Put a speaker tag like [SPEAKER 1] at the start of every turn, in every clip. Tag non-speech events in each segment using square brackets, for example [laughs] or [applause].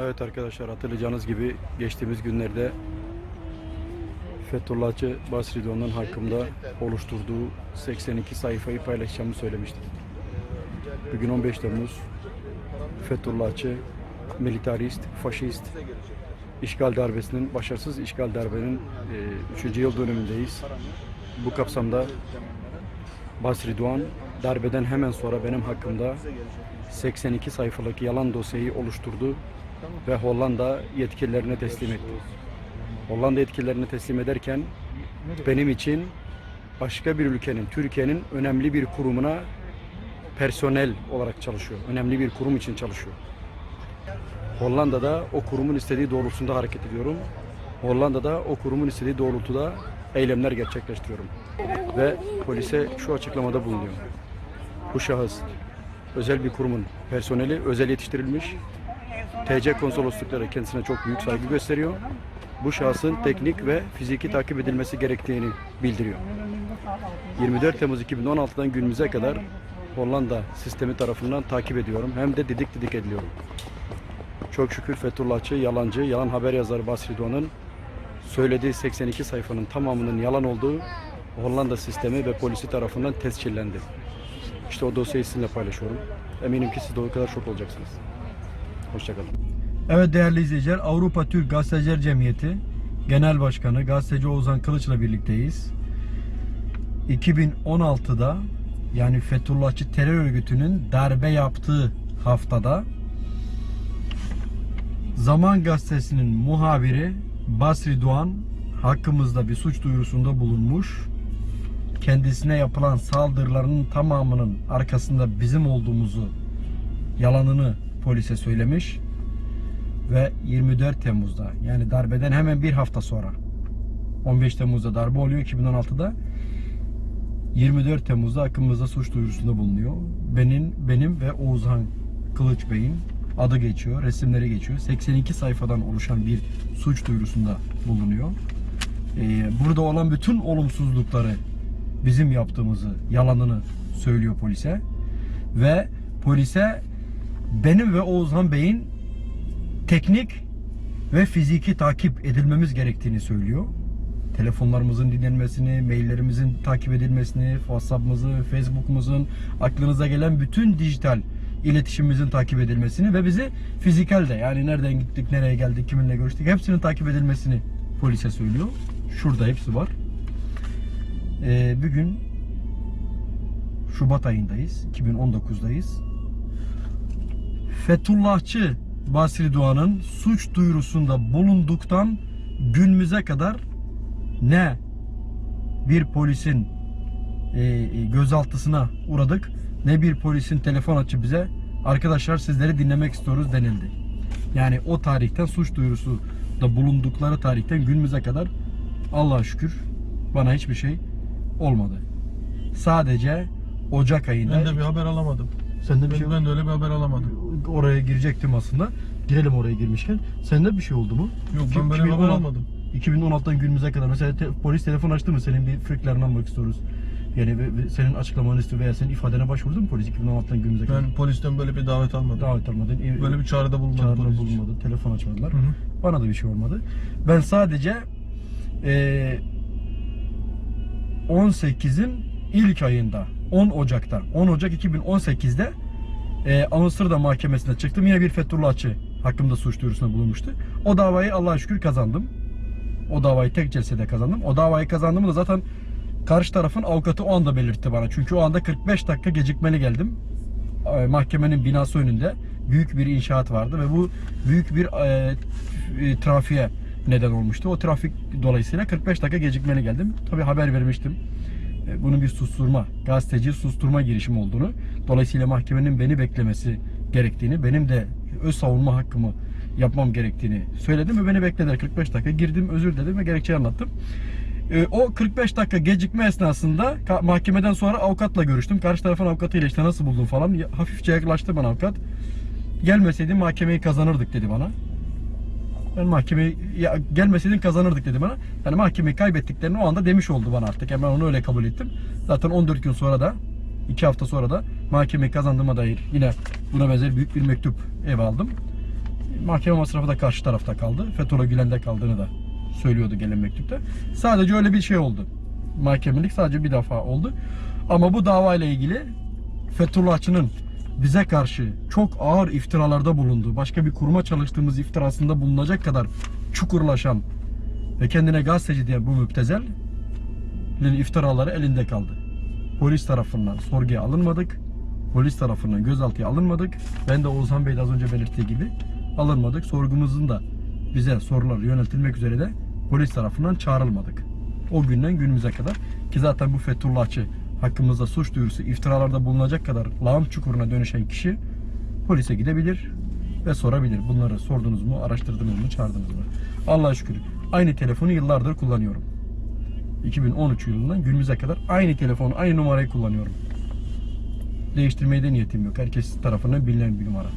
[SPEAKER 1] Evet arkadaşlar hatırlayacağınız gibi geçtiğimiz günlerde Fethullahçı Basri Doğan'ın hakkında oluşturduğu 82 sayfayı paylaşacağımı söylemiştim. Bugün 15 Temmuz Fethullahçı, militarist, faşist işgal darbesinin, başarısız işgal darbenin 3. yıl dönümündeyiz. Bu kapsamda Basri Doğan darbeden hemen sonra benim hakkımda 82 sayfalık yalan dosyayı oluşturdu ve Hollanda yetkililerine teslim etti. Hollanda yetkililerine teslim ederken benim için başka bir ülkenin, Türkiye'nin önemli bir kurumuna personel olarak çalışıyor. Önemli bir kurum için çalışıyor. Hollanda'da o kurumun istediği doğrultusunda hareket ediyorum. Hollanda'da o kurumun istediği doğrultuda eylemler gerçekleştiriyorum. Ve polise şu açıklamada bulunuyor. Bu şahıs özel bir kurumun personeli, özel yetiştirilmiş. TC konsoloslukları kendisine çok büyük saygı gösteriyor. Bu şahsın teknik ve fiziki takip edilmesi gerektiğini bildiriyor. 24 Temmuz 2016'dan günümüze kadar Hollanda sistemi tarafından takip ediyorum. Hem de didik didik ediliyorum. Çok şükür Fethullahçı, yalancı, yalan haber yazarı Basri Doğan'ın söylediği 82 sayfanın tamamının yalan olduğu Hollanda sistemi ve polisi tarafından tescillendi. İşte o dosyayı sizinle paylaşıyorum. Eminim ki siz de o kadar şok olacaksınız. Hoşçakalın.
[SPEAKER 2] Evet değerli izleyiciler Avrupa Türk Gazeteciler Cemiyeti Genel Başkanı Gazeteci Oğuzhan Kılıç'la birlikteyiz. 2016'da yani Fethullahçı terör örgütünün darbe yaptığı haftada Zaman Gazetesi'nin muhabiri Basri Doğan hakkımızda bir suç duyurusunda bulunmuş. Kendisine yapılan saldırıların tamamının arkasında bizim olduğumuzu yalanını polise söylemiş ve 24 Temmuz'da yani darbeden hemen bir hafta sonra 15 Temmuz'da darbe oluyor 2016'da 24 Temmuz'da hakkımızda suç duyurusunda bulunuyor. Benim benim ve Oğuzhan Kılıç Bey'in adı geçiyor, resimleri geçiyor. 82 sayfadan oluşan bir suç duyurusunda bulunuyor. Ee, burada olan bütün olumsuzlukları bizim yaptığımızı, yalanını söylüyor polise. Ve polise benim ve Oğuzhan Bey'in teknik ve fiziki takip edilmemiz gerektiğini söylüyor. Telefonlarımızın dinlenmesini, maillerimizin takip edilmesini, WhatsApp'ımızı, Facebook'umuzun, aklınıza gelen bütün dijital iletişimimizin takip edilmesini ve bizi fizikel de yani nereden gittik, nereye geldik, kiminle görüştük hepsinin takip edilmesini polise söylüyor. Şurada hepsi var. Ee, bugün Şubat ayındayız. 2019'dayız. Fethullahçı Basri Doğan'ın suç duyurusunda bulunduktan günümüze kadar ne bir polisin e, gözaltısına uğradık ne bir polisin telefon açıp bize arkadaşlar sizleri dinlemek istiyoruz denildi. Yani o tarihten suç duyurusu da bulundukları tarihten günümüze kadar Allah'a şükür bana hiçbir şey olmadı. Sadece Ocak ayında
[SPEAKER 3] Ben de bir haber alamadım.
[SPEAKER 2] sende bir
[SPEAKER 3] Ben,
[SPEAKER 2] şey
[SPEAKER 3] ben de öyle bir haber alamadım.
[SPEAKER 2] Oraya girecektim aslında. Girelim oraya girmişken. Sende bir şey oldu mu?
[SPEAKER 3] Yok ben böyle haber
[SPEAKER 2] 2016
[SPEAKER 3] almadım.
[SPEAKER 2] 2016'dan günümüze kadar mesela te- polis telefon açtı mı senin bir friklerini almak istiyoruz. Yani ve- ve senin açıklamanı istiyor veya senin ifadene başvurdu mu polis 2016'dan günümüze kadar?
[SPEAKER 3] Ben polisten böyle bir davet almadım.
[SPEAKER 2] davet almadın. e-
[SPEAKER 3] Böyle bir çağrıda bulunmadım
[SPEAKER 2] çağrıda
[SPEAKER 3] polis için.
[SPEAKER 2] bulunmadın. Telefon açmadılar.
[SPEAKER 3] Hı hı.
[SPEAKER 2] Bana da bir şey olmadı. Ben sadece e, 18'in ilk ayında 10 Ocak'ta 10 Ocak 2018'de e, Amsterdam Mahkemesi'ne çıktım. Yine bir Fethullahçı hakkımda suç duyurusunda bulunmuştu. O davayı Allah'a şükür kazandım. O davayı tek celsede kazandım. O davayı kazandığımı da zaten karşı tarafın avukatı o anda belirtti bana. Çünkü o anda 45 dakika gecikmeli geldim. E, Mahkemenin binası önünde büyük bir inşaat vardı ve bu büyük bir e, e, trafiğe neden olmuştu. O trafik dolayısıyla 45 dakika gecikmeli geldim. Tabi haber vermiştim. E, Bunun bir susturma, gazeteci susturma girişimi olduğunu, dolayısıyla mahkemenin beni beklemesi gerektiğini, benim de öz savunma hakkımı yapmam gerektiğini söyledim ve beni beklediler 45 dakika. Girdim, özür dedim ve gerekçeyi anlattım. E, O 45 dakika gecikme esnasında mahkemeden sonra avukatla görüştüm. Karşı tarafın avukatıyla işte nasıl buldun falan. Hafifçe yaklaştı bana avukat. Gelmeseydi mahkemeyi kazanırdık dedi bana. Ben mahkemeyi ya, gelmeseydin kazanırdık dedi bana. Yani mahkemeyi kaybettiklerini o anda demiş oldu bana artık. Yani ben onu öyle kabul ettim. Zaten 14 gün sonra da 2 hafta sonra da mahkemeyi kazandığıma dair yine buna benzer büyük bir mektup ev aldım. Mahkeme masrafı da karşı tarafta kaldı. Fethullah Gülen'de kaldığını da söylüyordu gelen mektupta. Sadece öyle bir şey oldu. Mahkemelik sadece bir defa oldu. Ama bu davayla ilgili Fethullahçının bize karşı çok ağır iftiralarda bulunduğu, başka bir kuruma çalıştığımız iftirasında bulunacak kadar çukurlaşan ve kendine gazeteci diyen bu müptezel iftiraları elinde kaldı. Polis tarafından sorguya alınmadık. Polis tarafından gözaltıya alınmadık. Ben de Oğuzhan Bey de az önce belirttiği gibi alınmadık. Sorgumuzun da bize sorular yöneltilmek üzere de polis tarafından çağrılmadık. O günden günümüze kadar ki zaten bu Fethullahçı hakkımızda suç duyurusu iftiralarda bulunacak kadar lağım çukuruna dönüşen kişi polise gidebilir ve sorabilir. Bunları sordunuz mu, araştırdınız mı, çağırdınız mı? Allah'a şükür aynı telefonu yıllardır kullanıyorum. 2013 yılından günümüze kadar aynı telefonu, aynı numarayı kullanıyorum. Değiştirmeye de niyetim yok. Herkes tarafından bilinen bir numara.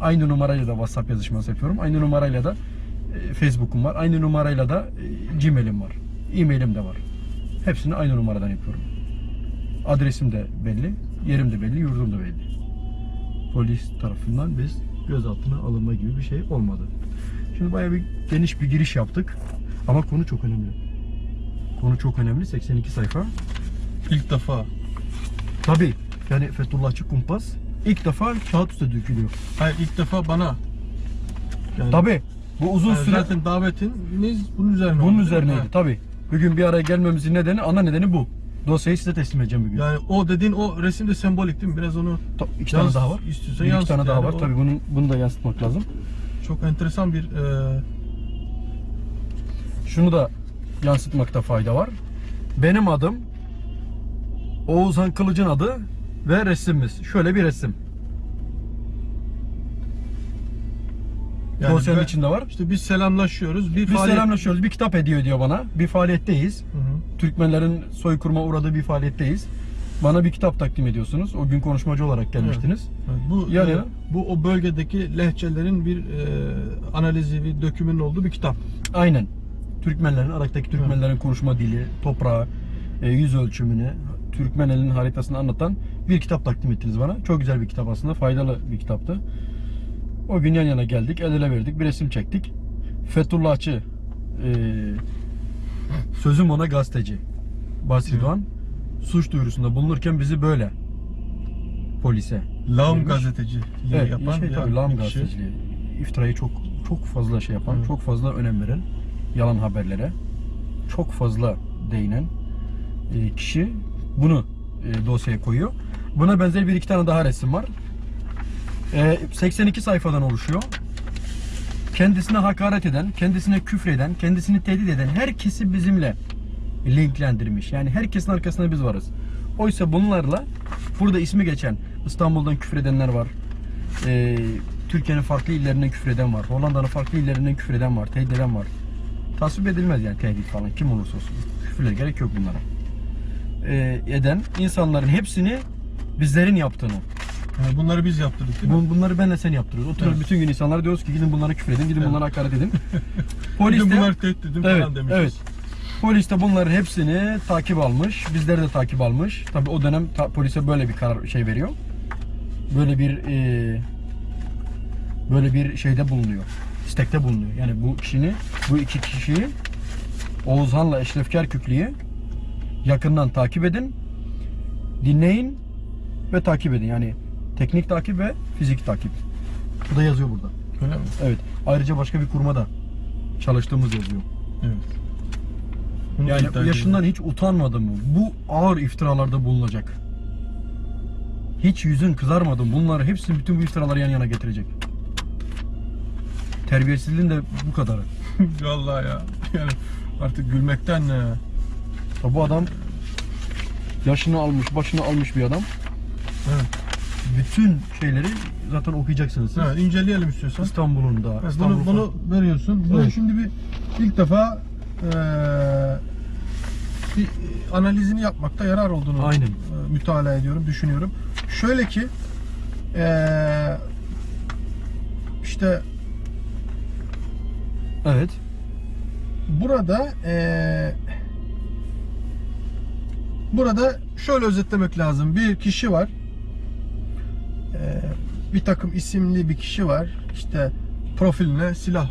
[SPEAKER 2] Aynı numarayla da WhatsApp yazışması yapıyorum. Aynı numarayla da e, Facebook'um var. Aynı numarayla da e, Gmail'im var. E-mail'im de var. Hepsini aynı numaradan yapıyorum. Adresim de belli, yerim de belli, yurdum da belli. Polis tarafından biz gözaltına alınma gibi bir şey olmadı. Şimdi bayağı bir geniş bir giriş yaptık. Ama konu çok önemli. Konu çok önemli. 82 sayfa.
[SPEAKER 3] İlk defa.
[SPEAKER 2] Tabi yani Fethullahçı kumpas ilk defa kağıt üstüne dökülüyor.
[SPEAKER 3] Hayır ilk defa bana. Yani,
[SPEAKER 2] Tabi bu uzun
[SPEAKER 3] yani
[SPEAKER 2] süre
[SPEAKER 3] zaten davetiniz bunun üzerine.
[SPEAKER 2] bunun
[SPEAKER 3] oldu.
[SPEAKER 2] üzerineydi. Tabi bugün bir araya gelmemizin nedeni ana nedeni bu. Dosyayı size teslim edeceğim bugün.
[SPEAKER 3] Yani o dediğin o resim de sembolik değil mi? Biraz onu
[SPEAKER 2] Ta- iki tane daha var.
[SPEAKER 3] istiyorsan
[SPEAKER 2] Bir iki tane daha
[SPEAKER 3] yani.
[SPEAKER 2] var.
[SPEAKER 3] O
[SPEAKER 2] Tabi bunun bunu da yansıtmak lazım.
[SPEAKER 3] Çok enteresan bir e,
[SPEAKER 2] Şunu da yansıtmakta fayda var. Benim adım Oğuzhan Kılıç'ın adı ve resimimiz. Şöyle bir resim.
[SPEAKER 3] yani ben-
[SPEAKER 2] içinde var.
[SPEAKER 3] İşte biz selamlaşıyoruz. Bir
[SPEAKER 2] Biz
[SPEAKER 3] faaliyet-
[SPEAKER 2] selamlaşıyoruz. Bir kitap hediye ediyor bana. Bir faaliyetteyiz.
[SPEAKER 3] Hı hı.
[SPEAKER 2] Türkmenlerin soykırıma uğradığı bir faaliyetteyiz. Bana bir kitap takdim ediyorsunuz. O gün konuşmacı olarak gelmiştiniz.
[SPEAKER 3] Evet, bu
[SPEAKER 2] Yani-
[SPEAKER 3] e, bu o bölgedeki lehçelerin bir e, analizi, bir dökümünün olduğu bir kitap.
[SPEAKER 2] Aynen. Türkmenlerin, Irak'taki Türkmenlerin konuşma dili, toprağı, e, yüz ölçümünü, Türkmen elinin haritasını anlatan bir kitap takdim ettiniz bana. Çok güzel bir kitap aslında. Faydalı bir kitaptı. O gün yan yana geldik. El ele verdik. Bir resim çektik. Fethullahçı e, sözüm ona gazeteci. Basri. Doğan suç duyurusunda bulunurken bizi böyle polise Neymiş?
[SPEAKER 3] gazeteci
[SPEAKER 2] Evet,
[SPEAKER 3] yapan
[SPEAKER 2] şey
[SPEAKER 3] bir
[SPEAKER 2] tabii lağım
[SPEAKER 3] kişi.
[SPEAKER 2] gazeteciliği. İftirayı çok çok fazla şey yapan,
[SPEAKER 3] Hı.
[SPEAKER 2] çok fazla önem veren yalan haberlere çok fazla değinen e, kişi bunu e, dosyaya koyuyor. Buna benzer bir iki tane daha resim var. E, 82 sayfadan oluşuyor. Kendisine hakaret eden, kendisine küfreden, kendisini tehdit eden herkesi bizimle linklendirmiş. Yani herkesin arkasında biz varız. Oysa bunlarla burada ismi geçen İstanbul'dan küfredenler var. Ee, Türkiye'nin farklı illerinden küfreden var. Hollanda'nın farklı illerinden küfreden var. Tehdit eden var. Tasvip edilmez yani tehdit falan. Kim olursa olsun. Küfürler gerek yok bunlara. Ee, eden insanların hepsini bizlerin yaptığını.
[SPEAKER 3] Yani bunları biz yaptırdık değil mi?
[SPEAKER 2] Bu, bunları benle sen yaptırıyoruz. Oturuyoruz
[SPEAKER 3] Evet.
[SPEAKER 2] bütün gün insanlara diyoruz ki gidin bunlara küfredin, gidin
[SPEAKER 3] Evet.
[SPEAKER 2] bunlara hakaret edin. [laughs]
[SPEAKER 3] Polis
[SPEAKER 2] Polis de,
[SPEAKER 3] bunlar tehdit edin
[SPEAKER 2] evet,
[SPEAKER 3] falan demişiz.
[SPEAKER 2] evet. Polis de bunların hepsini takip almış. Bizleri de takip almış. Tabi o dönem ta- polise böyle bir karar şey veriyor. Böyle bir e, böyle bir şeyde bulunuyor. İstekte bulunuyor. Yani bu kişini, bu iki kişiyi Oğuzhan'la Eşref Kerküklü'yü yakından takip edin. Dinleyin ve takip edin. Yani teknik takip ve fizik takip. Bu da yazıyor burada.
[SPEAKER 3] Öyle mi?
[SPEAKER 2] Evet. Ayrıca başka bir kurumada çalıştığımız yazıyor.
[SPEAKER 3] Evet. Bunu
[SPEAKER 2] Yani yaşından hiç utanmadı mı? Bu ağır iftiralarda bulunacak. Hiç yüzün kızarmadı mı? Bunları hepsini bütün bu iftiraları yan yana getirecek. Terbiyesizliğin de bu kadarı. [laughs]
[SPEAKER 3] Vallahi ya. Yani artık gülmekten ne?
[SPEAKER 2] Ya bu adam yaşını almış, başını almış bir adam.
[SPEAKER 3] Evet.
[SPEAKER 2] Bütün şeyleri zaten okuyacaksınız siz.
[SPEAKER 3] Evet, inceleyelim istiyorsan.
[SPEAKER 2] İstanbul'un da,
[SPEAKER 3] Evet, bunu, bunu veriyorsun. Bunu
[SPEAKER 2] Evet.
[SPEAKER 3] şimdi bir ilk defa eee, bir analizini yapmakta yarar olduğunu
[SPEAKER 2] Aynen.
[SPEAKER 3] eee, mütalaa ediyorum, düşünüyorum. Şöyle ki eee, işte
[SPEAKER 2] Evet.
[SPEAKER 3] burada eee, burada şöyle özetlemek lazım. Bir kişi var. Eee, bir takım isimli bir kişi var. İşte profiline silah,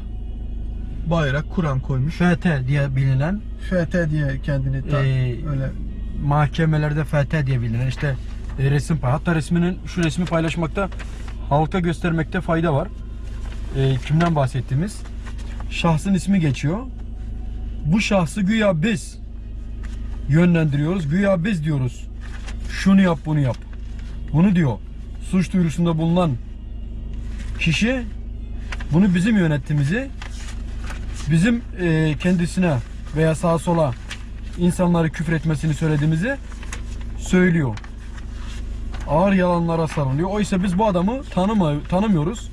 [SPEAKER 3] bayrak, Kur'an koymuş.
[SPEAKER 2] FT diye bilinen
[SPEAKER 3] FT diye kendini ta-
[SPEAKER 2] Ee,
[SPEAKER 3] öyle
[SPEAKER 2] mahkemelerde FT diye bilinen işte e, resim pay. Hatta resminin şu resmi paylaşmakta halka göstermekte fayda var. E, kimden bahsettiğimiz? Şahsın ismi geçiyor. Bu şahsı güya biz yönlendiriyoruz. Güya biz diyoruz. Şunu yap, bunu yap. Bunu diyor. Suç duyurusunda bulunan kişi bunu bizim yönettiğimizi bizim e, kendisine veya sağa sola insanları küfür etmesini söylediğimizi söylüyor. Ağır yalanlara sarılıyor. Oysa biz bu adamı tanıma, tanımıyoruz.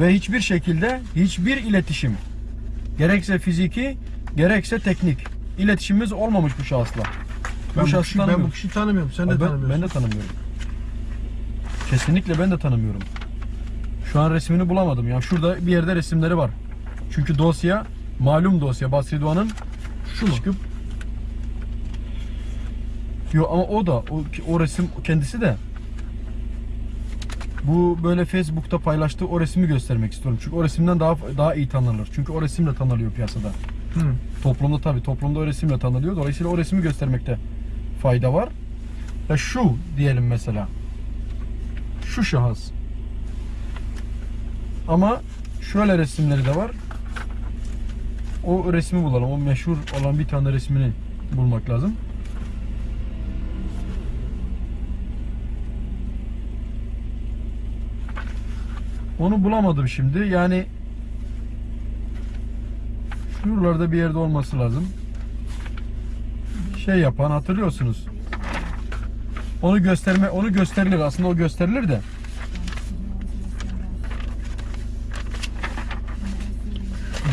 [SPEAKER 2] Ve hiçbir şekilde hiçbir iletişim gerekse fiziki gerekse teknik iletişimimiz olmamış bu şahısla.
[SPEAKER 3] ben, bu
[SPEAKER 2] şahsı
[SPEAKER 3] kişi, ben bu kişiyi tanımıyorum. Sen de
[SPEAKER 2] Abi ben,
[SPEAKER 3] tanımıyorsun.
[SPEAKER 2] ben de tanımıyorum. Kesinlikle ben de tanımıyorum. Şu an resmini bulamadım. Yani şurada bir yerde resimleri var. Çünkü dosya malum dosya Basri Doğan'ın
[SPEAKER 3] Şu mu?
[SPEAKER 2] çıkıp Yo ama o da o, o resim kendisi de bu böyle Facebook'ta paylaştığı o resmi göstermek istiyorum. Çünkü o resimden daha daha iyi tanınır. Çünkü o resimle tanınıyor piyasada.
[SPEAKER 3] Hı.
[SPEAKER 2] Toplumda tabii toplumda o resimle tanınıyor. Dolayısıyla o resmi göstermekte fayda var. Ya şu diyelim mesela. Şu şahıs. Ama şöyle resimleri de var. O resmi bulalım. O meşhur olan bir tane resmini bulmak lazım. Onu bulamadım şimdi. Yani şuralarda bir yerde olması lazım. Şey yapan hatırlıyorsunuz. Onu gösterme onu gösterilir. Aslında o gösterilir de.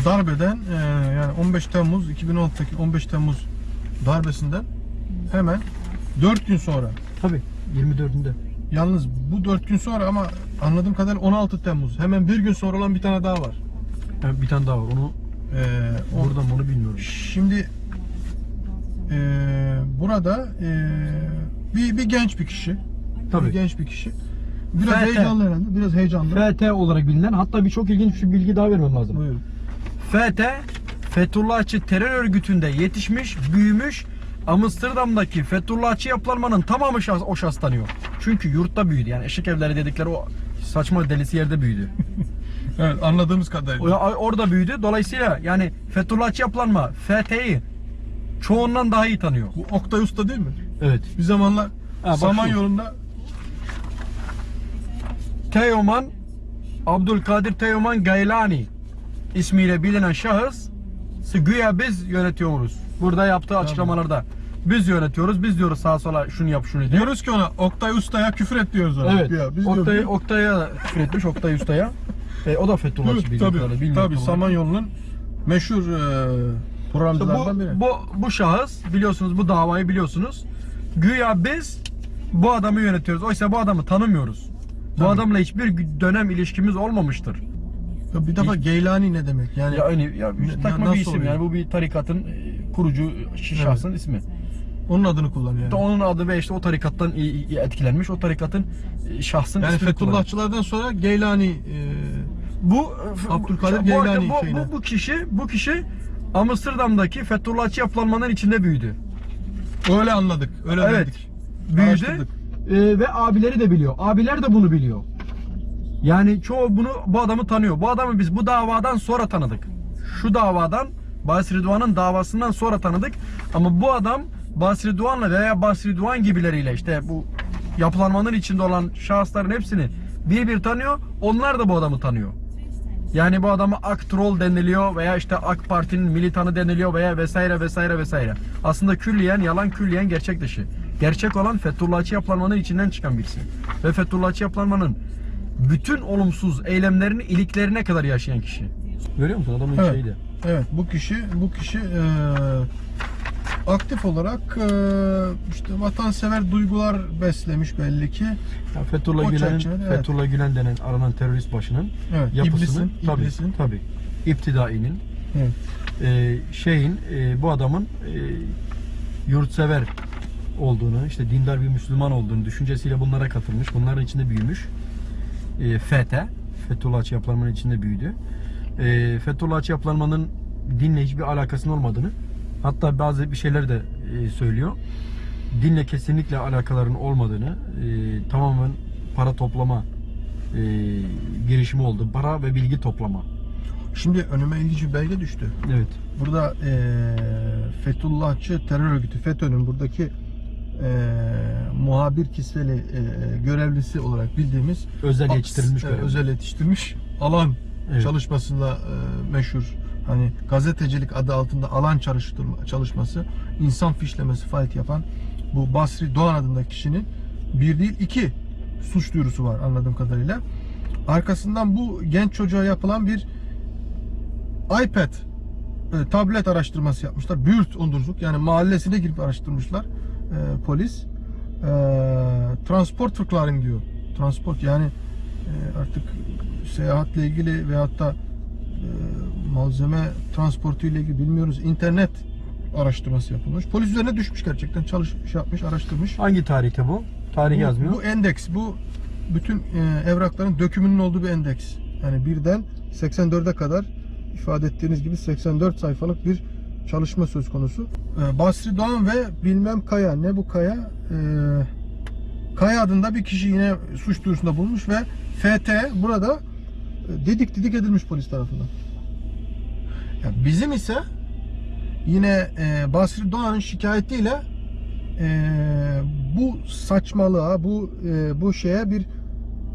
[SPEAKER 3] Darbeden e, yani 15 Temmuz 2016'daki 15 Temmuz darbesinden hemen 4 gün sonra
[SPEAKER 2] Tabii 24'ünde.
[SPEAKER 3] Yalnız bu 4 gün sonra ama anladığım kadarıyla 16 Temmuz. Hemen bir gün sonra olan bir tane daha var.
[SPEAKER 2] Yani bir tane daha var. Onu
[SPEAKER 3] Ee, o-
[SPEAKER 2] buradan bunu bilmiyorum.
[SPEAKER 3] Şimdi ee, burada ee, bir, bir genç bir kişi.
[SPEAKER 2] Tabii.
[SPEAKER 3] Bir genç bir kişi. Biraz
[SPEAKER 2] FT.
[SPEAKER 3] heyecanlı herhalde. Biraz heyecanlı.
[SPEAKER 2] FT olarak bilinen hatta bir çok ilginç bir bilgi daha vermem lazım.
[SPEAKER 3] Buyurun.
[SPEAKER 2] FT Fethullahçı terör örgütünde yetişmiş, büyümüş. Amsterdam'daki Fethullahçı yapılanmanın tamamı şahs, o şahs tanıyor. Çünkü yurtta büyüdü. Yani eşek evleri dedikleri o saçma delisi yerde büyüdü. [laughs]
[SPEAKER 3] Evet anladığımız kadarıyla.
[SPEAKER 2] O, orada büyüdü. Dolayısıyla yani Fethullahçı yapılanma FT'yi çoğundan daha iyi tanıyor.
[SPEAKER 3] Bu Oktay Usta değil mi?
[SPEAKER 2] Evet.
[SPEAKER 3] Bir zamanlar
[SPEAKER 2] bak
[SPEAKER 3] Samanyolu'nda
[SPEAKER 2] Teoman Abdülkadir Teoman Gaylani ismiyle bilinen şahıs güya biz yönetiyoruz. Burada yaptığı açıklamalarda biz yönetiyoruz. Biz diyoruz sağa sola şunu yap şunu diyor.
[SPEAKER 3] diyoruz ki ona Oktay Usta'ya küfür et diyoruz ona.
[SPEAKER 2] Evet.
[SPEAKER 3] Ya, biz
[SPEAKER 2] Oktay,
[SPEAKER 3] diyoruz,
[SPEAKER 2] Oktay'a küfür etmiş Oktay Usta'ya. E, o da Fethullahçı bildiğim
[SPEAKER 3] tabii,
[SPEAKER 2] bilmiyorum
[SPEAKER 3] tabii. Samanyolu'nun meşhur e, programcılardan biri.
[SPEAKER 2] bu, bu, şahıs biliyorsunuz bu davayı biliyorsunuz. Güya biz bu adamı yönetiyoruz. Oysa bu adamı tanımıyoruz. Bu
[SPEAKER 3] Tabii.
[SPEAKER 2] adamla hiçbir dönem ilişkimiz olmamıştır.
[SPEAKER 3] Ya bir defa Geylani ne demek? Yani
[SPEAKER 2] Ya hani ya
[SPEAKER 3] Ne-
[SPEAKER 2] takma bir isim
[SPEAKER 3] oluyor?
[SPEAKER 2] yani bu bir tarikatın e, kurucu şahsın ismi.
[SPEAKER 3] onun adını kullanıyor. Yani,
[SPEAKER 2] onun adı ve işte o tarikattan etkilenmiş o tarikatın e, şahsın
[SPEAKER 3] yani
[SPEAKER 2] ismini kullanıyor.
[SPEAKER 3] Fethullahçılardan sonra Geylani e,
[SPEAKER 2] Bu
[SPEAKER 3] Abdülkadir
[SPEAKER 2] bu,
[SPEAKER 3] Geylani
[SPEAKER 2] bu,
[SPEAKER 3] şeyine.
[SPEAKER 2] bu, bu kişi bu kişi Amsterdam'daki Fethullahçı yapılanmanın içinde büyüdü.
[SPEAKER 3] öyle anladık. Öyle
[SPEAKER 2] Evet.
[SPEAKER 3] anladık.
[SPEAKER 2] Büyüdü
[SPEAKER 3] Araştırdık.
[SPEAKER 2] e, ve abileri de biliyor. Abiler de bunu biliyor. Yani çoğu bunu bu adamı tanıyor. Bu adamı biz bu davadan sonra tanıdık. Şu davadan Basri Doğan'ın davasından sonra tanıdık. Ama bu adam Basri Doğan'la veya Basri Doğan gibileriyle işte bu yapılanmanın içinde olan şahısların hepsini bir bir tanıyor. Onlar da bu adamı tanıyor. Yani bu adama AK troll deniliyor veya işte AK Parti'nin militanı deniliyor veya vesaire vesaire vesaire. Aslında külliyen yalan külliyen gerçek dışı. Gerçek olan Fethullahçı yapılanmanın içinden çıkan birisi. Ve Fethullahçı yapılanmanın bütün olumsuz eylemlerini iliklerine kadar yaşayan kişi. Görüyor musun adamın
[SPEAKER 3] Evet.
[SPEAKER 2] şeyi de.
[SPEAKER 3] Evet bu kişi bu kişi e, aktif olarak e, işte vatansever duygular beslemiş belli ki.
[SPEAKER 2] Ya Fethullah
[SPEAKER 3] O
[SPEAKER 2] Gülen'in
[SPEAKER 3] evet.
[SPEAKER 2] Fethullah Gülen denen aranan terörist başının
[SPEAKER 3] Evet,
[SPEAKER 2] yapısını
[SPEAKER 3] iblisin,
[SPEAKER 2] tabii
[SPEAKER 3] iblisin.
[SPEAKER 2] tabii iptidainin
[SPEAKER 3] Evet.
[SPEAKER 2] e, şeyin e, bu adamın e, yurtsever olduğunu, işte dindar bir Müslüman olduğunu düşüncesiyle bunlara katılmış, bunların içinde büyümüş. E, FETÖ, Fethullahçı yapılanmanın içinde büyüdü. E, Fethullahçı yapılanmanın dinle hiçbir alakasının olmadığını hatta bazı bir şeyler de e, söylüyor. Dinle kesinlikle alakaların olmadığını e, tamamen para toplama e, girişimi oldu. Para ve bilgi toplama.
[SPEAKER 3] Şimdi önüme ilginç bir belge düştü.
[SPEAKER 2] Evet.
[SPEAKER 3] Burada eee Fethullahçı terör örgütü FETÖ'nün buradaki eee, muhabir kisveli eee, görevlisi olarak bildiğimiz
[SPEAKER 2] Özel yetiştirilmiş
[SPEAKER 3] e,
[SPEAKER 2] görev.
[SPEAKER 3] özel yetiştirilmiş alan
[SPEAKER 2] Evet.
[SPEAKER 3] çalışmasında e, meşhur hani gazetecilik adı altında alan çalıştırma çalışması insan fişlemesi faaliyeti yapan bu Basri Doğan adındaki kişinin bir değil iki suç duyurusu var anladığım kadarıyla. Arkasından bu genç çocuğa yapılan bir iPad e, tablet araştırması yapmışlar. Bürt Ondurzuk yani mahallesine girip araştırmışlar e, polis. E, transport verklaring diyor. Transport yani e, artık seyahatle ilgili veyahut da e, malzeme transportu ile ilgili bilmiyoruz. İnternet araştırması yapılmış. Polis üzerine düşmüş gerçekten. Çalış şey yapmış, araştırmış.
[SPEAKER 2] Hangi tarihte bu? Tarih
[SPEAKER 3] Bu,
[SPEAKER 2] yazmıyor.
[SPEAKER 3] bu endeks, bu bütün e, evrakların dökümünün olduğu bir endeks. Yani birden 84'e kadar ifade ettiğiniz gibi 84 sayfalık bir çalışma söz konusu. E, Basri Doğan ve bilmem Kaya. Ne bu Kaya? E, Kaya adında bir kişi yine suç duyurusunda bulunmuş ve FT burada e, didik didik edilmiş polis tarafından. Ya bizim ise yine e, Basri Doğan'ın şikayetiyle e, bu saçmalığa, bu e, bu şeye bir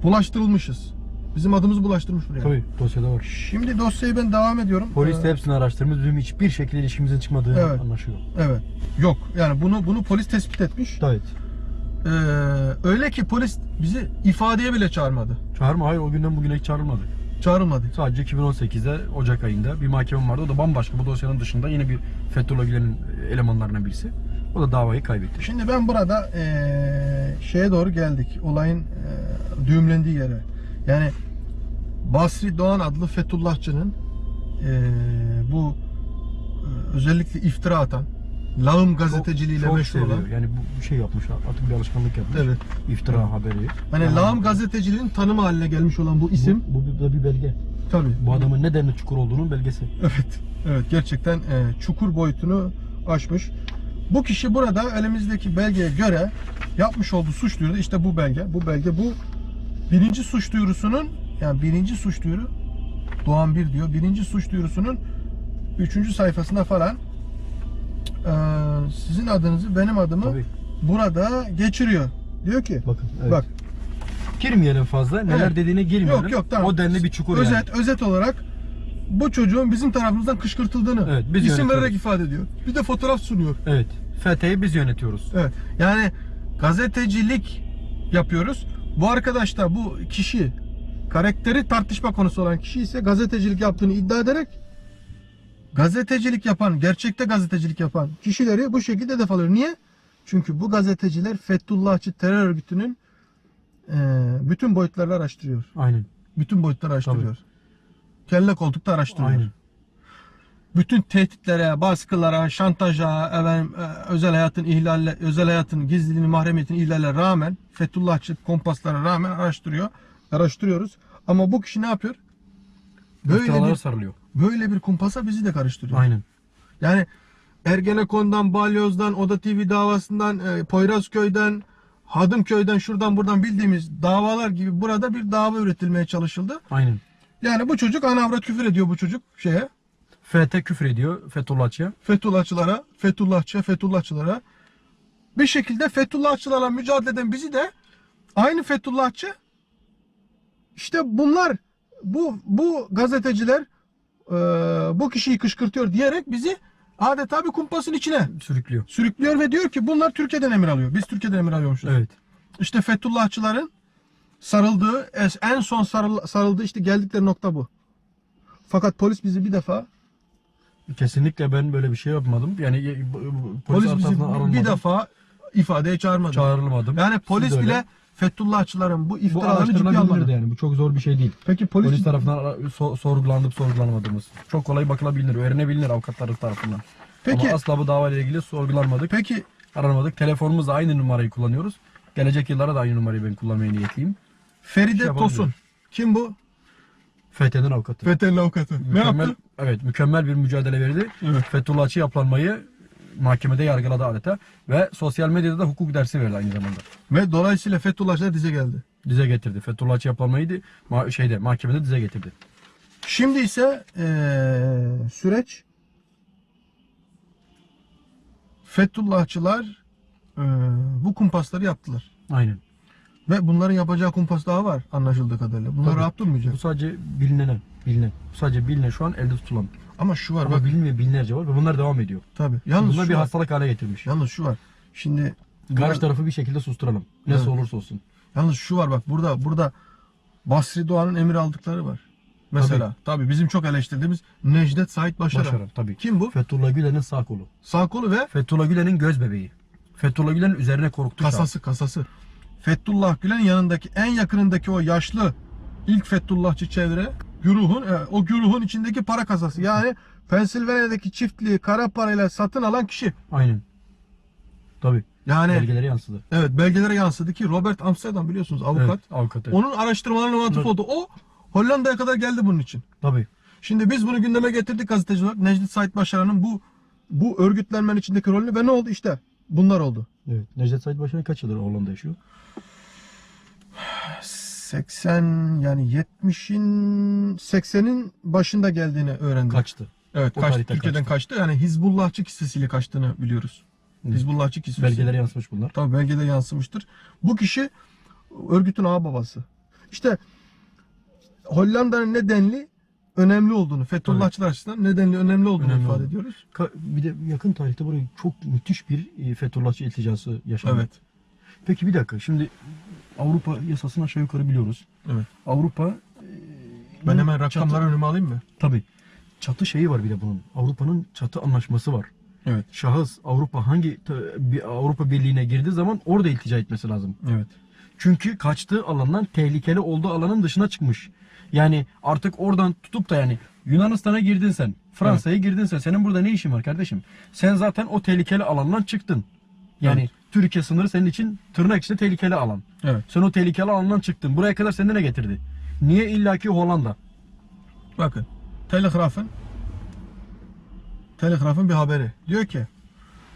[SPEAKER 3] bulaştırılmışız. Bizim adımızı bulaştırmış buraya.
[SPEAKER 2] Tabii dosyada var.
[SPEAKER 3] Şimdi dosyayı ben devam ediyorum.
[SPEAKER 2] Polis de
[SPEAKER 3] Ee,
[SPEAKER 2] hepsini araştırmış. Bizim hiçbir şekilde ilişkimizin çıkmadığı
[SPEAKER 3] Evet.
[SPEAKER 2] anlaşıyor.
[SPEAKER 3] Evet. Yok. Yani bunu bunu polis tespit etmiş.
[SPEAKER 2] Evet.
[SPEAKER 3] Ee, öyle ki polis bizi ifadeye bile çağırmadı.
[SPEAKER 2] Çağırma hayır o günden bugüne hiç çağrılmadı.
[SPEAKER 3] Çağrılmadı.
[SPEAKER 2] Sadece 2018'de Ocak ayında bir mahkemem vardı. O da bambaşka bu dosyanın dışında yine bir Gülen'in elemanlarından birisi. O da davayı kaybetti.
[SPEAKER 3] Şimdi ben burada eee, şeye doğru geldik. Olayın eee, düğümlendiği yere. Yani Basri Doğan adlı Fethullahçının eee, bu eee, özellikle iftira atan, lağım gazeteciliğiyle
[SPEAKER 2] çok
[SPEAKER 3] meşhur olan.
[SPEAKER 2] seviyor. Yani bu şey yapmış artık bir alışkanlık yapmış.
[SPEAKER 3] Evet.
[SPEAKER 2] İftira haberi.
[SPEAKER 3] Hani
[SPEAKER 2] Yani
[SPEAKER 3] lağım gazeteciliğinin tanımı haline gelmiş olan bu isim.
[SPEAKER 2] Bu, bu da bir belge.
[SPEAKER 3] Tabii.
[SPEAKER 2] Bu adamın ne denli çukur olduğunun belgesi.
[SPEAKER 3] Evet. Evet gerçekten e, çukur boyutunu aşmış. Bu kişi burada elimizdeki belgeye göre yapmış olduğu suç duyurusu işte bu belge. Bu belge bu birinci suç duyurusunun yani birinci suç duyuru Doğan bir diyor. Birinci suç duyurusunun üçüncü sayfasında falan e, sizin adınızı benim adımı
[SPEAKER 2] Tabii.
[SPEAKER 3] burada geçiriyor. Diyor ki
[SPEAKER 2] Bakın. Evet.
[SPEAKER 3] bak
[SPEAKER 2] Girmeyelim fazla. Neler
[SPEAKER 3] Evet.
[SPEAKER 2] dediğine girmeyelim.
[SPEAKER 3] yok yok tamam.
[SPEAKER 2] O denli bir çukur
[SPEAKER 3] özet,
[SPEAKER 2] yani.
[SPEAKER 3] Özet olarak bu çocuğun bizim tarafımızdan kışkırtıldığını
[SPEAKER 2] Evet, biz
[SPEAKER 3] isim
[SPEAKER 2] yönetiyoruz.
[SPEAKER 3] vererek ifade ediyor. Bir de fotoğraf sunuyor.
[SPEAKER 2] Evet. FETÖ'yü biz yönetiyoruz.
[SPEAKER 3] Evet. Yani gazetecilik yapıyoruz. Bu arkadaş da bu kişi karakteri tartışma konusu olan kişi ise gazetecilik yaptığını iddia ederek gazetecilik yapan, gerçekte gazetecilik yapan kişileri bu şekilde hedef alıyor. Niye? Çünkü bu gazeteciler Fethullahçı terör örgütünün eee, bütün boyutlarını araştırıyor.
[SPEAKER 2] Aynen.
[SPEAKER 3] Bütün boyutları araştırıyor. Kelle koltukta araştırıyor.
[SPEAKER 2] Aynen.
[SPEAKER 3] Bütün tehditlere, baskılara, şantaja, efendim, e, özel hayatın ihlalle, özel hayatın gizliliğini, mahremiyetini ihlalle rağmen, Fethullahçı kompaslara rağmen araştırıyor. Araştırıyoruz. Ama bu kişi ne yapıyor? Böyle
[SPEAKER 2] İftiralara
[SPEAKER 3] bir,
[SPEAKER 2] sarılıyor.
[SPEAKER 3] Böyle bir kumpasa bizi de karıştırıyor.
[SPEAKER 2] Aynen.
[SPEAKER 3] Yani Ergenekon'dan, Balyoz'dan, Oda TV davasından, e, Poyrazköy'den, Hadımköy'den, şuradan buradan bildiğimiz davalar gibi burada bir dava üretilmeye çalışıldı.
[SPEAKER 2] Aynen.
[SPEAKER 3] Yani bu çocuk ana avrat küfür ediyor bu çocuk şeye.
[SPEAKER 2] FETÖ küfür ediyor Fethullahçıya.
[SPEAKER 3] Fethullahçılara, Fethullahçı, Fethullahçılara bir şekilde Fethullahçılarla mücadele eden bizi de aynı Fethullahçı işte bunlar bu bu gazeteciler e, bu kişiyi kışkırtıyor diyerek bizi adeta bir kumpasın içine
[SPEAKER 2] Sürüklüyor.
[SPEAKER 3] sürüklüyor ve diyor ki bunlar Türkiye'den emir alıyor. Biz Türkiye'den emir alıyormuşuz.
[SPEAKER 2] Evet.
[SPEAKER 3] İşte Fethullahçıların sarıldığı, en son sarıl, sarıldığı işte geldikleri nokta bu. Fakat polis bizi bir defa
[SPEAKER 2] Kesinlikle ben böyle bir şey yapmadım. Yani bu-
[SPEAKER 3] Polis,
[SPEAKER 2] polis,
[SPEAKER 3] bizi bir defa ifadeye çağırmadı.
[SPEAKER 2] çağrılmadım.
[SPEAKER 3] Yani polis bile Fethullahçıların bu
[SPEAKER 2] bu
[SPEAKER 3] iftiralarını ciddiye almadı.
[SPEAKER 2] araştırılabilirdi yani. Bu çok zor bir şey değil.
[SPEAKER 3] Peki
[SPEAKER 2] Polis,
[SPEAKER 3] polis,
[SPEAKER 2] tarafından ara- so- sorgulanıp sorgulanamadığımız. Çok kolay bakılabilir, öğrenebilir avukatları tarafından.
[SPEAKER 3] Peki-
[SPEAKER 2] Ama asla bu davayla ilgili sorgulanmadık,
[SPEAKER 3] peki
[SPEAKER 2] aramadık. Telefonumuzda aynı numarayı kullanıyoruz. Gelecek yıllara da aynı numarayı ben kullanmaya niyetliyim.
[SPEAKER 3] Feride
[SPEAKER 2] Şey yapabiliriz.
[SPEAKER 3] Tosun kim bu?
[SPEAKER 2] FETÖ'nün avukatı.
[SPEAKER 3] FETÖ'nün avukatı. Ne
[SPEAKER 2] mükemmel,
[SPEAKER 3] yaptı?
[SPEAKER 2] Evet, mükemmel bir mücadele verdi.
[SPEAKER 3] Evet.
[SPEAKER 2] Fethullahçı yapılanmayı mahkemede yargıladı adeta ve sosyal medyada da hukuk dersi verdi aynı zamanda.
[SPEAKER 3] Ve dolayısıyla Fethullahçılar dize geldi.
[SPEAKER 2] Dize getirdi. Fethullahçı yapılanmayı da ma- şeyde mahkemede dize getirdi.
[SPEAKER 3] Şimdi ise eee, süreç Fethullahçılar eee, bu kumpasları yaptılar.
[SPEAKER 2] Aynen.
[SPEAKER 3] Ve bunların yapacağı kumpas daha var anlaşıldığı kadarıyla. Bunlar
[SPEAKER 2] Tabii.
[SPEAKER 3] rahat durmayacak.
[SPEAKER 2] Bu sadece bilinen, bilinen. Bu sadece bilinen şu an elde tutulan.
[SPEAKER 3] Ama şu var
[SPEAKER 2] Ama
[SPEAKER 3] bak.
[SPEAKER 2] bilinmeyen binlerce var ve bunlar devam ediyor.
[SPEAKER 3] Tabii. Yalnız
[SPEAKER 2] bunlar
[SPEAKER 3] şu
[SPEAKER 2] bir
[SPEAKER 3] var.
[SPEAKER 2] hastalık hale getirmiş.
[SPEAKER 3] Yalnız şu var. Şimdi
[SPEAKER 2] Karşı tarafı bir şekilde susturalım. Nasıl
[SPEAKER 3] Evet.
[SPEAKER 2] olursa olsun.
[SPEAKER 3] Yalnız şu var bak burada burada Basri Doğan'ın emir aldıkları var. Mesela tabii, bizim çok eleştirdiğimiz Necdet Said Başaran.
[SPEAKER 2] Başaran tabii.
[SPEAKER 3] Kim bu?
[SPEAKER 2] Fethullah Gülen'in sağ kolu.
[SPEAKER 3] Sağ kolu ve
[SPEAKER 2] Fethullah Gülen'in göz bebeği. Fethullah Gülen'in üzerine korktu
[SPEAKER 3] kasası kasası. Fethullah Gülen yanındaki en yakınındaki o yaşlı ilk Fethullahçı çevre güruhun e, o güruhun içindeki para kasası. Yani Pensilvanya'daki çiftliği kara parayla satın alan kişi.
[SPEAKER 2] Aynen. Tabii.
[SPEAKER 3] Yani
[SPEAKER 2] Belgelere yansıdı.
[SPEAKER 3] evet belgelere yansıdı ki Robert Amsterdam biliyorsunuz avukat.
[SPEAKER 2] Evet, avukat. evet.
[SPEAKER 3] Onun araştırmalarına
[SPEAKER 2] Evet.
[SPEAKER 3] oldu. O Hollanda'ya kadar geldi bunun için.
[SPEAKER 2] Tabii.
[SPEAKER 3] Şimdi biz bunu gündeme getirdik gazeteci olarak. Necdet Said Başaran'ın bu bu örgütlenmenin içindeki rolünü ve ne oldu işte bunlar oldu.
[SPEAKER 2] Evet. Necdet Said Başaran kaç yıldır Hollanda yaşıyor?
[SPEAKER 3] 80 yani 70'in 80'in başında geldiğini öğrendik.
[SPEAKER 2] Kaçtı.
[SPEAKER 3] Evet,
[SPEAKER 2] O
[SPEAKER 3] kaçtı.
[SPEAKER 2] tarihte
[SPEAKER 3] Türkiye'den
[SPEAKER 2] kaçtı.
[SPEAKER 3] kaçtı. Yani Hizbullahçı kisvesiyle kaçtığını biliyoruz.
[SPEAKER 2] Hı.
[SPEAKER 3] Hizbullahçı kisvesi.
[SPEAKER 2] Belgelere yansımış bunlar.
[SPEAKER 3] Tabii belgede yansımıştır. Bu kişi örgütün ağ babası. İşte Hollanda'nın nedenli önemli olduğunu, Fethullahçılar açısından nedenli önemli olduğunu
[SPEAKER 2] Önemli
[SPEAKER 3] ifade
[SPEAKER 2] olduğunu.
[SPEAKER 3] ediyoruz.
[SPEAKER 2] Ka- Bir de yakın tarihte buraya çok müthiş bir e, Fethullahçı ilticası yaşandı.
[SPEAKER 3] Evet.
[SPEAKER 2] Peki bir dakika. Şimdi Avrupa yasasını aşağı yukarı biliyoruz.
[SPEAKER 3] Evet.
[SPEAKER 2] Avrupa e,
[SPEAKER 3] Ben hemen
[SPEAKER 2] çatı-
[SPEAKER 3] rakamları önüme alayım mı?
[SPEAKER 2] Tabii. Çatı şeyi var bir de bunun. Avrupa'nın çatı anlaşması var.
[SPEAKER 3] Evet.
[SPEAKER 2] Şahıs Avrupa hangi Avrupa Birliği'ne girdiği zaman orada iltica etmesi lazım.
[SPEAKER 3] Evet.
[SPEAKER 2] Çünkü kaçtığı alandan tehlikeli olduğu alanın dışına çıkmış. Yani artık oradan tutup da yani Yunanistan'a girdin sen, Fransa'ya girdin sen. Senin burada ne işin var kardeşim? Sen zaten o tehlikeli alandan çıktın. Yani
[SPEAKER 3] Evet.
[SPEAKER 2] Türkiye sınırı senin için tırnak içinde tehlikeli alan.
[SPEAKER 3] Evet.
[SPEAKER 2] Sen o tehlikeli alandan çıktın. Buraya kadar seni ne getirdi? Niye illaki Hollanda?
[SPEAKER 3] Bakın. Telegraf'ın Telegraf'ın bir haberi. Diyor ki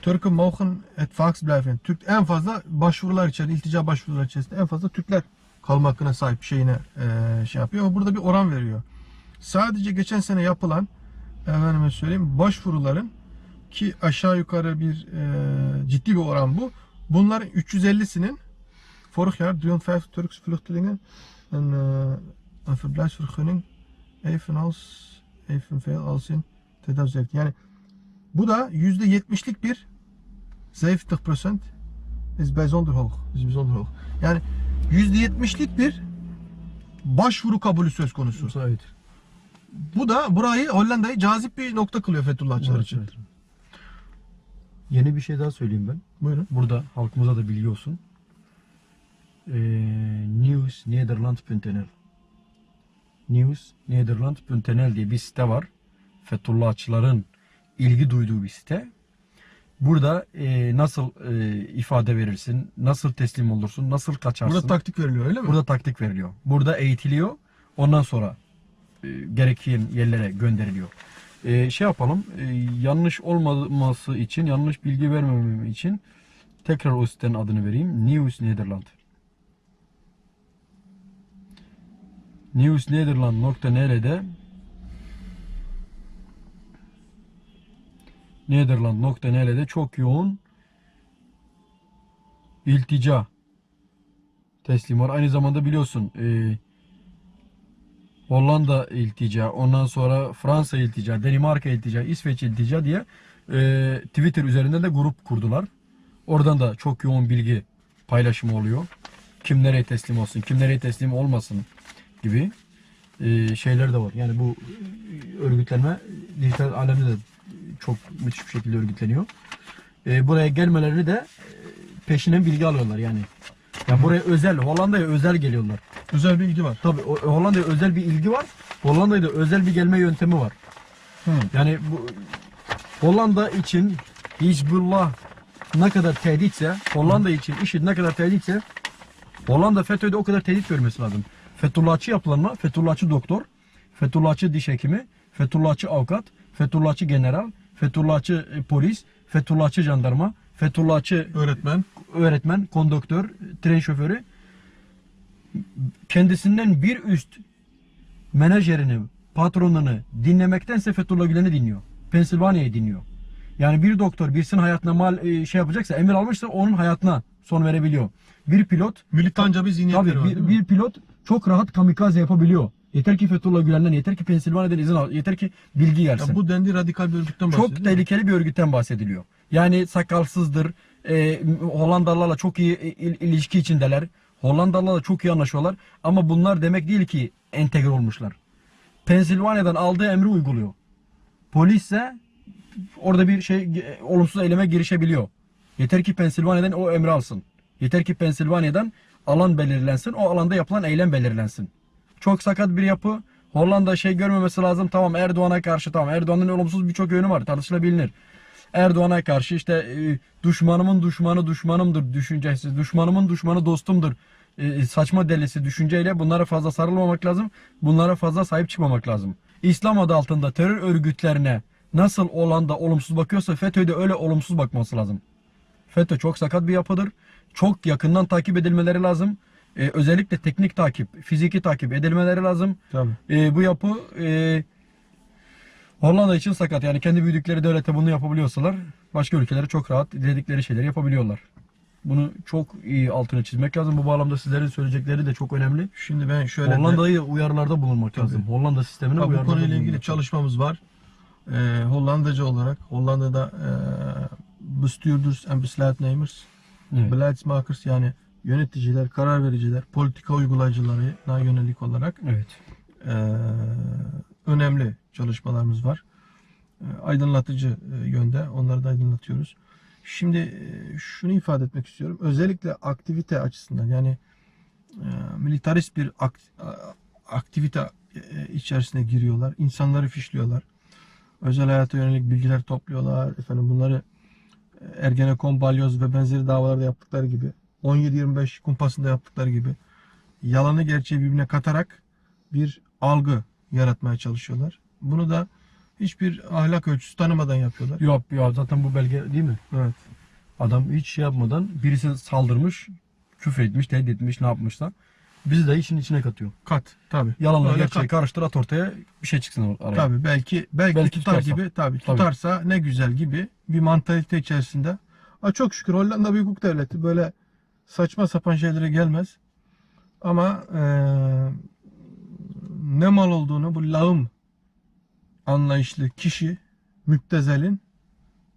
[SPEAKER 3] Türk'ün mogen et vaakst blijven. Türk en fazla başvurular içerisinde, iltica başvurular içerisinde en fazla Türkler kalma hakkına sahip şeyine eee, şey yapıyor. Burada bir oran veriyor. Sadece geçen sene yapılan efendime söyleyeyim başvuruların ki aşağı yukarı bir eee, ciddi bir oran bu. Bunların 350'sinin vorig jaar 350 Turks vluchtelingen een, eee, een verblijfsvergunning evenals evenveel als in 2017. Yani bu da yüzde yetmişlik bir 70% is bijzonder hoog. Is bijzonder hoog. Yani yüzde yetmişlik bir başvuru kabulü söz konusu.
[SPEAKER 2] Evet.
[SPEAKER 3] Bu da burayı Hollanda'yı cazip bir nokta kılıyor Fethullahçılar için.
[SPEAKER 2] Evet. Yeni bir şey daha söyleyeyim ben.
[SPEAKER 3] Buyurun.
[SPEAKER 2] Burada halkımıza da biliyorsun. Ee, newsnederland.nl newsnederland.nl diye bir site var. Fethullahçıların ilgi duyduğu bir site. Burada e, nasıl e, ifade verirsin, nasıl teslim olursun, nasıl kaçarsın.
[SPEAKER 3] Burada taktik veriliyor öyle mi?
[SPEAKER 2] Burada taktik veriliyor. Burada eğitiliyor. Ondan sonra e, gereken yerlere gönderiliyor. E, şey yapalım. e, yanlış olmaması için, yanlış bilgi vermemem için tekrar o sitenin adını vereyim. News Nederland. newsnederland.nl'de Nederland.nl'de çok yoğun iltica teslim var. Aynı zamanda biliyorsun e, Hollanda iltica, ondan sonra Fransa iltica, Danimarka iltica, İsveç iltica diye e, Twitter üzerinden de grup kurdular. Oradan da çok yoğun bilgi paylaşımı oluyor. Kim nereye teslim olsun, kim nereye teslim olmasın gibi e, şeyler de var. Yani bu e, örgütlenme dijital alemde de çok müthiş bir şekilde örgütleniyor. E, buraya gelmeleri de e, peşine bilgi alıyorlar yani. Yani buraya özel, Hollanda'ya özel geliyorlar.
[SPEAKER 3] Özel bir ilgi var.
[SPEAKER 2] Tabii o- Hollanda'ya özel bir ilgi var. Hollanda'ya da özel bir gelme yöntemi var.
[SPEAKER 3] Hı.
[SPEAKER 2] Yani bu Hollanda için Hizbullah ne kadar tehditse, Hollanda için IŞİD ne kadar tehditse Hollanda FETÖ'de o kadar tehdit görmesi lazım. Fethullahçı yapılanma, Fethullahçı doktor Fethullahçı diş hekimi, Fethullahçı avukat, Fethullahçı general, Fethullahçı e, polis, Fethullahçı jandarma, Fethullahçı
[SPEAKER 3] Öğretmen.
[SPEAKER 2] Öğretmen, konduktör, tren şoförü kendisinden bir üst menajerini, patronunu dinlemektense Fethullah Gülen'i dinliyor. Pensilvanya'yı dinliyor. Yani bir doktor birisinin hayatına mal e, şey yapacaksa, emir almışsa onun hayatına son verebiliyor. Bir pilot
[SPEAKER 3] Militanca bir zihniyetleri
[SPEAKER 2] Tabii
[SPEAKER 3] var
[SPEAKER 2] bir, bir pilot çok rahat kamikaze yapabiliyor. Yeter ki Fethullah Gülen'den, yeter ki Pensilvanya'dan izin al, yeter ki bilgi gelsin.
[SPEAKER 3] Ya bu dendi radikal bir örgütten bahsediyor.
[SPEAKER 2] çok
[SPEAKER 3] mi?
[SPEAKER 2] tehlikeli bir örgütten bahsediliyor. Yani sakalsızdır. E, Hollandalılarla çok iyi il- ilişki içindeler. Hollandalılarla çok iyi anlaşıyorlar. Ama bunlar demek değil ki entegre olmuşlar. Pensilvanya'dan aldığı emri uyguluyor. Polisse orada bir şey e, olumsuz eyleme girişebiliyor. Yeter ki Pensilvanya'dan o emri alsın. Yeter ki Pensilvanya'dan alan belirlensin. O alanda yapılan eylem belirlensin. Çok sakat bir yapı. Hollanda şey görmemesi lazım. Tamam Erdoğan'a karşı tamam. Erdoğan'ın olumsuz birçok yönü var. Tartışılabilir. Erdoğan'a karşı işte e, düşmanımın düşmanı düşmanımdır düşüncesi. Düşmanımın düşmanı dostumdur. E, saçma delisi düşünceyle bunlara fazla sarılmamak lazım. Bunlara fazla sahip çıkmamak lazım. İslam adı altında terör örgütlerine nasıl Hollanda olumsuz bakıyorsa FETÖ'de öyle olumsuz bakması lazım. FETÖ çok sakat bir yapıdır. Çok yakından takip edilmeleri lazım. Ee, özellikle teknik takip, fiziki takip edilmeleri lazım.
[SPEAKER 3] Tabii.
[SPEAKER 2] Ee, bu yapı e, Hollanda için sakat. Yani kendi büyüdükleri devlete bunu yapabiliyorsalar başka ülkelere çok rahat diledikleri şeyleri yapabiliyorlar. Bunu çok iyi altına çizmek lazım. Bu bağlamda sizlerin söyleyecekleri de çok önemli.
[SPEAKER 3] Şimdi ben şöyle de-
[SPEAKER 2] Hollanda'yı uyarılarda bulunmak
[SPEAKER 3] Tabii.
[SPEAKER 2] lazım. Hollanda sistemine
[SPEAKER 3] Ha, bu
[SPEAKER 2] uyarlarda
[SPEAKER 3] konuyla ilgili çalışmamız var. Ee, Hollandacı olarak Hollanda'da e, bestuurders en besluitnemers,
[SPEAKER 2] Evet.
[SPEAKER 3] beleidsmakers yani yöneticiler, karar vericiler, politika uygulayıcılarına yönelik olarak
[SPEAKER 2] Evet.
[SPEAKER 3] e, önemli çalışmalarımız var. E, aydınlatıcı e, yönde onları da aydınlatıyoruz. Şimdi e, şunu ifade etmek istiyorum. Özellikle aktivite açısından yani e, militarist bir aktivite içerisine giriyorlar. İnsanları fişliyorlar. Özel hayata yönelik bilgiler topluyorlar. Efendim bunları Ergenekon, Balyoz ve benzeri davalarda yaptıkları gibi 17-25 kumpasında yaptıkları gibi yalanı gerçeği birbirine katarak bir algı yaratmaya çalışıyorlar. Bunu da hiçbir ahlak ölçüsü tanımadan yapıyorlar.
[SPEAKER 2] Yok ya zaten bu belge değil mi?
[SPEAKER 3] Evet.
[SPEAKER 2] Adam hiç şey yapmadan birisi saldırmış, küfür etmiş, tehdit etmiş, ne yapmışsa bizi de işin içine katıyor.
[SPEAKER 3] Kat tabi.
[SPEAKER 2] Yalanla gerçeği karıştır at ortaya bir şey çıksın oraya.
[SPEAKER 3] Tabi belki, belki
[SPEAKER 2] Belki
[SPEAKER 3] tutar
[SPEAKER 2] tutarsa.
[SPEAKER 3] gibi tabi
[SPEAKER 2] Tabii.
[SPEAKER 3] tutarsa ne güzel gibi bir mantalite içerisinde. Ha, çok şükür Hollanda bir hukuk devleti böyle saçma sapan şeylere gelmez. Ama eee, ne mal olduğunu bu lağım anlayışlı kişi müptezelin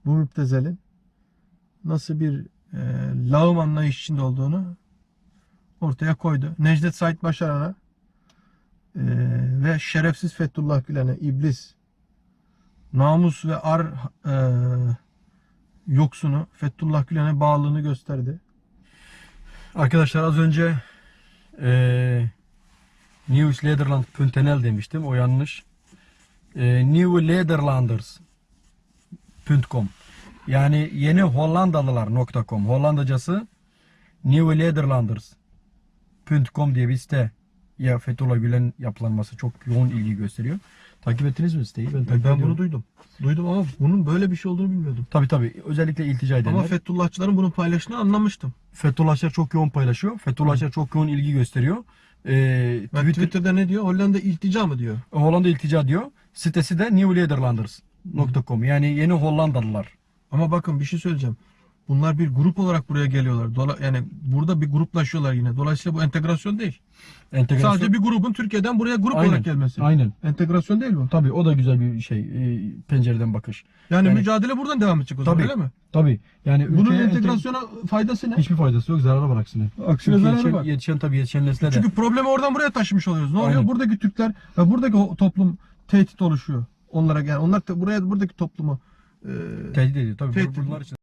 [SPEAKER 3] bu müptezelin nasıl bir eee lağım anlayış içinde olduğunu ortaya koydu. Necdet Said Başaran'a eee, ve şerefsiz Fethullah Gülen'e iblis namus ve ar eee, yoksunu Fethullah Gülen'e bağlılığını gösterdi.
[SPEAKER 2] Arkadaşlar az önce eee newslederland.nl demiştim. O yanlış. Eee newlederlanders.com Yani yeni Hollandalılar.com Hollandacası newlederlanders.com diye bir site ya Fethullah Gülen yapılanması çok yoğun ilgi gösteriyor. Takip ettiniz mi siteyi? Ben,
[SPEAKER 3] Ben
[SPEAKER 2] ediyorum.
[SPEAKER 3] bunu duydum. Duydum ama bunun böyle bir şey olduğunu bilmiyordum.
[SPEAKER 2] Tabii tabii. Özellikle iltica edenler.
[SPEAKER 3] Ama Fethullahçıların bunu paylaştığını anlamıştım.
[SPEAKER 2] Fethullahçılar çok yoğun paylaşıyor. Fethullahçılar çok yoğun ilgi gösteriyor. Ee,
[SPEAKER 3] Ben
[SPEAKER 2] Twitter,
[SPEAKER 3] Twitter'da ne diyor? Hollanda iltica mı diyor?
[SPEAKER 2] Hollanda iltica diyor. Sitesi de newlederlanders.com yani yeni Hollandalılar.
[SPEAKER 3] Ama bakın bir şey söyleyeceğim. Bunlar bir grup olarak buraya geliyorlar. Dola, yani burada bir gruplaşıyorlar yine. Dolayısıyla bu entegrasyon değil.
[SPEAKER 2] Entegrasyon.
[SPEAKER 3] Sadece bir grubun Türkiye'den buraya grup
[SPEAKER 2] Aynen,
[SPEAKER 3] olarak gelmesi.
[SPEAKER 2] Aynen.
[SPEAKER 3] Entegrasyon değil bu.
[SPEAKER 2] Tabii o da güzel bir şey. e, pencereden bakış.
[SPEAKER 3] Yani,
[SPEAKER 2] Yani-
[SPEAKER 3] mücadele buradan devam edecek o zaman
[SPEAKER 2] Tabii.
[SPEAKER 3] öyle mi?
[SPEAKER 2] Tabii. Yani
[SPEAKER 3] Bunun
[SPEAKER 2] ülkeye ente-
[SPEAKER 3] entegrasyona faydası ne?
[SPEAKER 2] hiçbir faydası yok. Zararı var aksine.
[SPEAKER 3] Aksine
[SPEAKER 2] Çünkü
[SPEAKER 3] zararı
[SPEAKER 2] yetişen,
[SPEAKER 3] var.
[SPEAKER 2] yetişen tabii yetişen nesle de.
[SPEAKER 3] Çünkü problemi oradan buraya taşımış oluyoruz. Ne oluyor?
[SPEAKER 2] Aynen.
[SPEAKER 3] Buradaki Türkler ve buradaki toplum tehdit oluşuyor. Onlara yani onlar da buraya buradaki toplumu e,
[SPEAKER 2] tehdit ediyor. Tabii
[SPEAKER 3] Tehdit-
[SPEAKER 2] bunlar için.